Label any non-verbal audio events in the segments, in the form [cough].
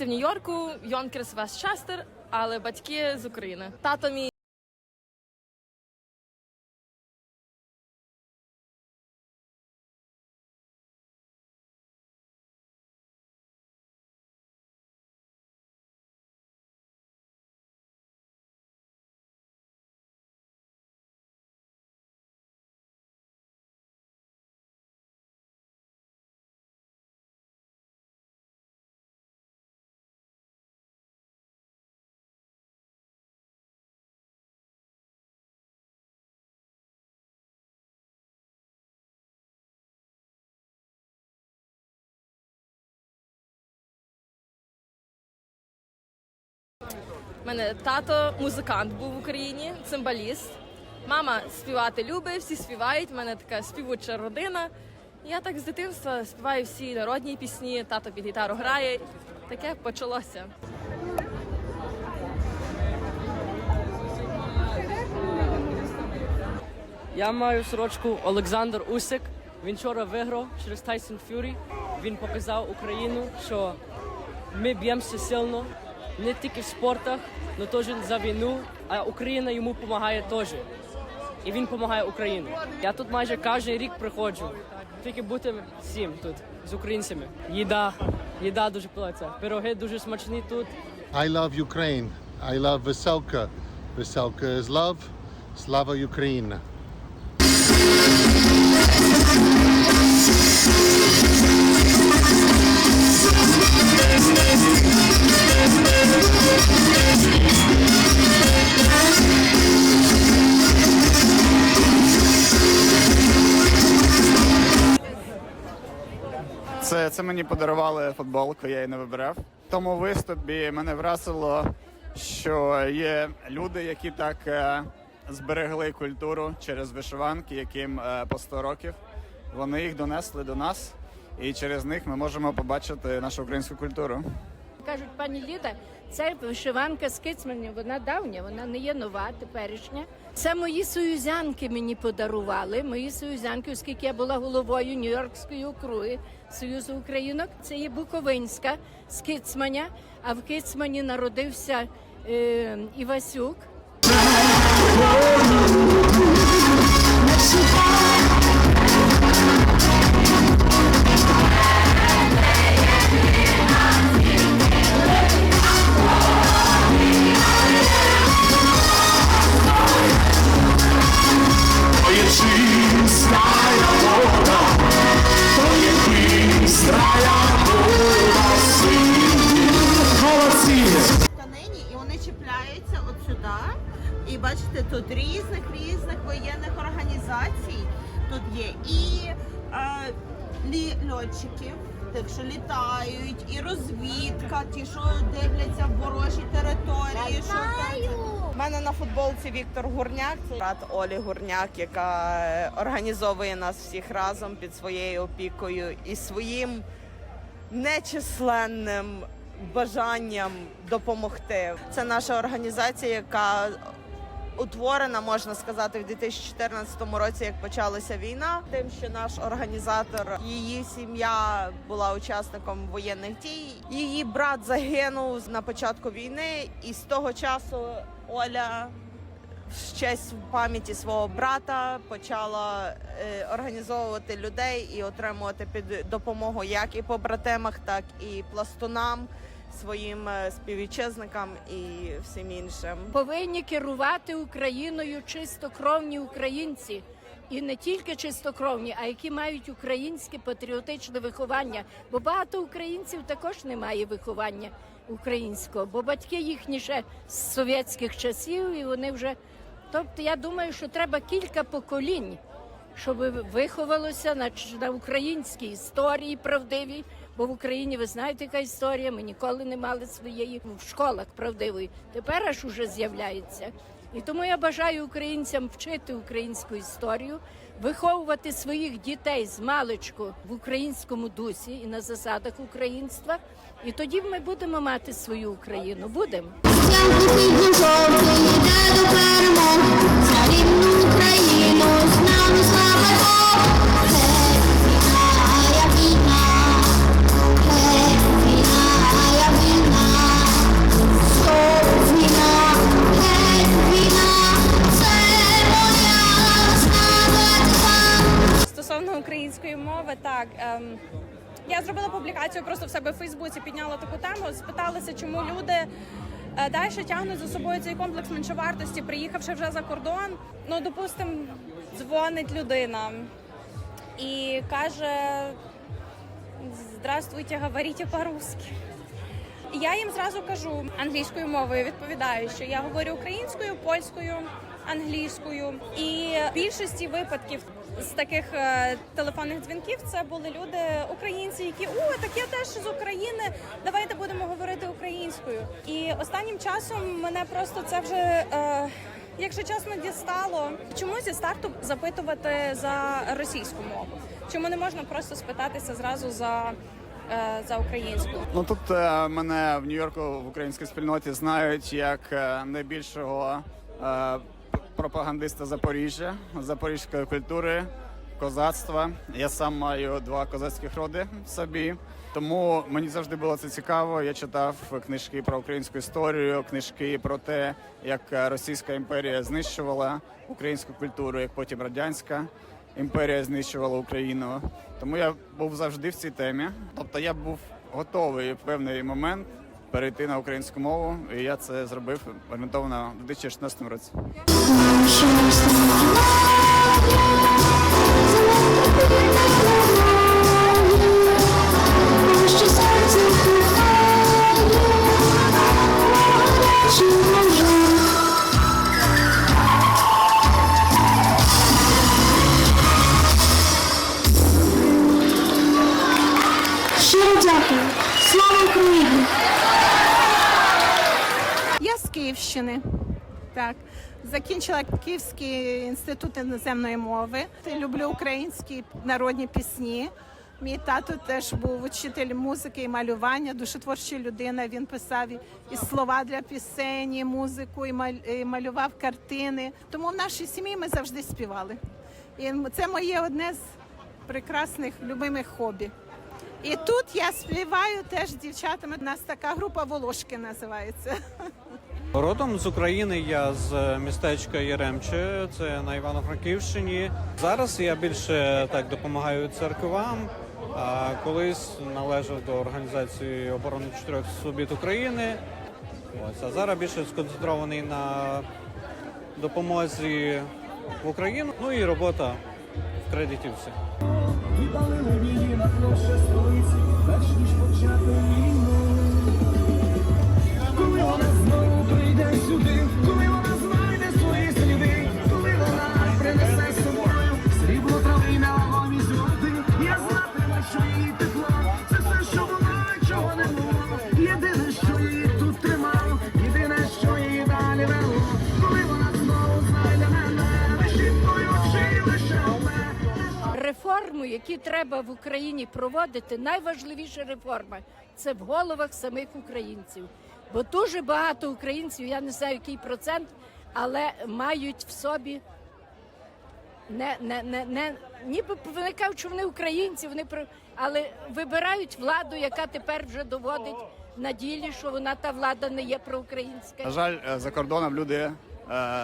Народилася в Нью-Йорку, Йонкерс Вестчестер, але батьки з України. Тато мій Мене тато музикант був в Україні, цимбаліст. Мама співати любить, всі співають. У мене така співуча родина. Я так з дитинства співаю всі народні пісні, тато під гітару грає. Таке почалося. Я маю сорочку Олександр Усик. Він вчора виграв через Tyson Fury. Він показав Україну, що ми б'ємося сильно не тільки в спортах, але теж за війну, а Україна йому допомагає теж. І він допомагає Україні. Я тут майже кожен рік приходжу. Тільки бути всім тут з українцями. Їда, їда дуже плається. Пироги дуже смачні тут. I love Ukraine. I love Veselka. Veselka is love. Slava Ukraine. Це, це мені подарували футболку, я її не вибирав. В тому виступі мене вразило, що є люди, які так е, зберегли культуру через вишиванки, яким е, по 100 років. Вони їх донесли до нас, і через них ми можемо побачити нашу українську культуру. Кажуть, пані Ліда, це вишиванка з кицьманів, вона давня, вона не є нова, теперішня. Це мої союзянки мені подарували. Мої союзянки, оскільки я була головою Нью-Йоркської округи Союзу Українок. Це є Буковинська з Кицманя, а в Кицмані народився е, Івасюк. Вони чіпляються от сюди. І бачите, тут різних різних воєнних організацій. Тут є і е, лі, льотчиків, тих, що літають, і розвідка, ті, що дивляться в ворожі території. Що У мене на футболці Віктор Гурняк, це брат Олі Гурняк, яка е, організовує нас всіх разом під своєю опікою і своїм нечисленним бажанням допомогти. Це наша організація, яка утворена, можна сказати, в 2014 році, як почалася війна. Тим, що наш організатор, її сім'я була учасником воєнних дій. Її брат загинув на початку війни, і з того часу Оля в честь пам'яті свого брата почала е, організовувати людей і отримувати під допомогу як і побратимах, так і пластунам, своїм е, співвітчизникам і всім іншим. повинні керувати Україною чистокровні українці. І не тільки чистокровні, а які мають українське патріотичне виховання. Бо багато українців також не має виховання українського, бо батьки їхні ще з совєтських часів, і вони вже. Тобто, я думаю, що треба кілька поколінь, щоб виховалося на, на українській історії правдивій. Бо в Україні ви знаєте, яка історія. Ми ніколи не мали своєї в школах правдивої. Тепер аж уже з'являється. І тому я бажаю українцям вчити українську історію, виховувати своїх дітей з маличку в українському дусі і на засадах українства. І тоді ми будемо мати свою Україну. Будемо. Україну з української мови. Так ем, я зробила публікацію просто в себе в Фейсбуці, підняла таку тему, спиталася, чому люди. е, Далі тягнуть за собою цей комплекс меншовартості, приїхавши вже за кордон. Ну, допустимо, дзвонить людина і каже: Здравствуйте, говорите по-русски. Я їм зразу кажу англійською мовою. Відповідаю, що я говорю українською, польською, англійською. І в більшості випадків з таких е, телефонних дзвінків це були люди, українці, які о, так я теж з України. Давайте будемо говорити українською. І останнім часом мене просто це вже. Е, Якщо чесно, дістало, чому зі старту запитувати за російську мову? Чому не можна просто спитатися зразу за, за українську? Ну тут е, мене в Нью-Йорку в українській спільноті знають як е, найбільшого е, пропагандиста Запоріжжя, запорізької культури, козацтва. Я сам маю два козацьких роди в собі. Тому мені завжди було це цікаво. Я читав книжки про українську історію, книжки про те, як е, Російська імперія знищувала українську культуру, як потім радянська імперія знищувала Україну. Тому я був завжди в цій темі. Тобто я був готовий в певний момент перейти на українську мову, і я це зробив орієнтовно в 2016 році. Київщини. Так, закінчила Київський інститут іноземної мови. Люблю українські народні пісні. Мій тато теж був учитель музики і малювання, дуже творча людина. Він писав і- слова для пісень, і музику, і малював картини. Тому в нашій сім'ї ми завжди співали. І це моє одне з прекрасних любимих хобі. І тут я співаю теж з дівчатами. У нас така група Волошки називається. [laughs] Родом з України я з містечка Яремче, це на Івано-Франківщині. Зараз я більше так допомагаю церквам. А колись належав до організації оборони чотирьох свобід України. Ось а зараз більше сконцентрований на допомозі в Україну. Ну і робота в кредитівці. Коли Реформу, які треба в Україні проводити, найважливіша реформа це в головах самих українців. Бо дуже багато українців, я не знаю який процент, але мають в собі не, не, не, не ніби вони кажуть, що вони українці, вони але вибирають владу, яка тепер вже доводить на ділі, що вона та влада не є проукраїнська. На жаль, е, за кордоном люди е,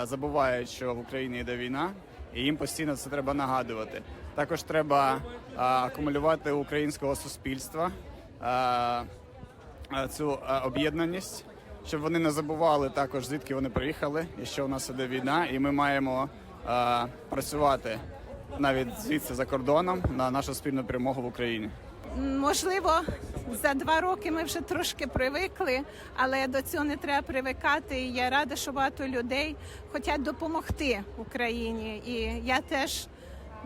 забувають, що в Україні йде війна, і їм постійно це треба нагадувати. Також треба акумулювати українського суспільства цю об'єднаність, щоб вони не забували також звідки вони приїхали, і що у нас іде війна, і ми маємо працювати навіть звідси за кордоном на нашу спільну перемогу в Україні. Можливо, за два роки ми вже трошки привикли, але до цього не треба привикати. І я рада, що багато людей хочуть допомогти Україні. І я теж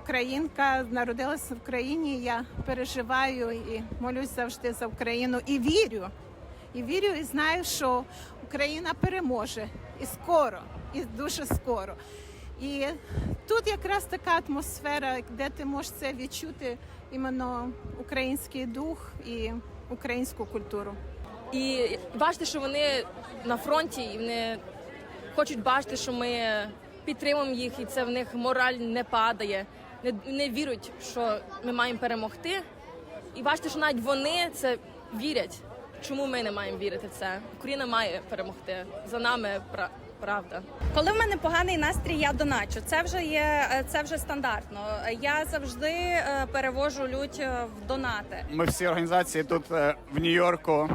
українка, народилася в Україні. Я переживаю і молюсь завжди за Україну і вірю. І вірю, і знаю, що Україна переможе і скоро, і дуже скоро. І тут якраз така атмосфера, де ти можеш це відчути іменно український дух і українську культуру. І бачите, що вони на фронті, і вони хочуть бачити, що ми підтримуємо їх, і це в них мораль не падає. Не, не вірять, що ми маємо перемогти. І бачите, що навіть вони це вірять. Чому ми не маємо вірити в це? Україна має перемогти. За нами пра- правда. Коли в мене поганий настрій, я доначу. Це вже є це вже стандартно. Я завжди е, перевожу лють е, в донати. Ми всі організації тут е, в Нью-Йорку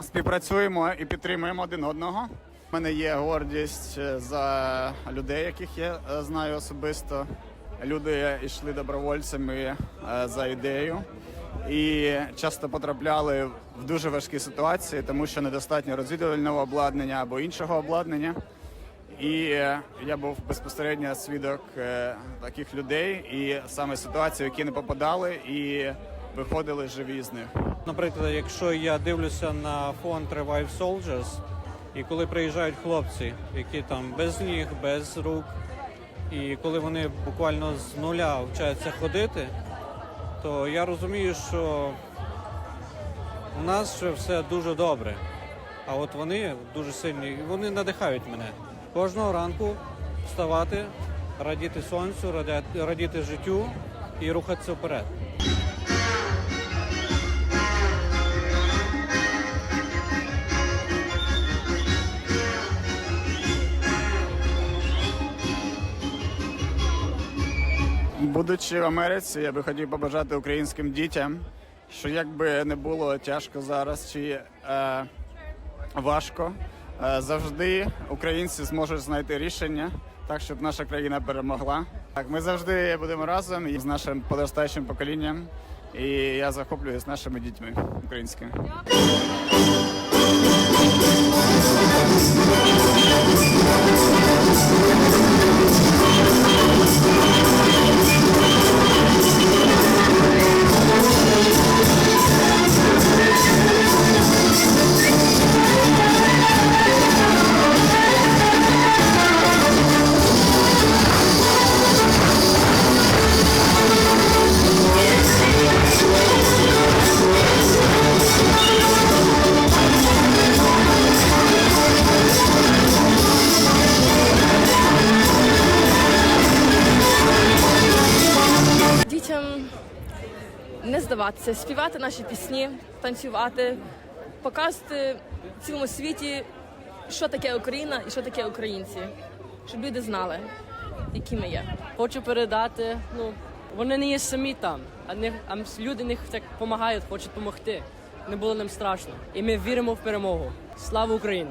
співпрацюємо і підтримуємо один одного. У мене є гордість за людей, яких я знаю особисто. Люди йшли добровольцями е, за ідею і часто потрапляли в дуже важкі ситуації, тому що недостатньо розвідувального обладнання або іншого обладнання. І е, я був безпосередньо свідок е, таких людей, і саме ситуації, які не попадали, і виходили живі з них. Наприклад, якщо я дивлюся на фонд Revive Soldiers, і коли приїжджають хлопці, які там без ніг, без рук, і коли вони буквально з нуля вчаться ходити, то я розумію, що у нас ще все дуже добре. А от вони дуже сильні, і вони надихають мене. Кожного ранку вставати, радіти сонцю, радіти життю і рухатися вперед. Будучи в Америці, я би хотів побажати українським дітям, що як би не було тяжко зараз чи е, важко, е, завжди українці зможуть знайти рішення так, щоб наша країна перемогла. Так, ми завжди будемо разом і з нашим подростаючим поколінням. І я захоплююсь нашими дітьми українськими. Не здаватися, співати наші пісні, танцювати, показувати цілому світі, що таке Україна і що таке українці, щоб люди знали, які ми є. Хочу передати, ну, вони не є самі там, а, не, а люди них так допомагають, хочуть допомогти. Не було нам страшно. І ми віримо в перемогу. Слава Україні!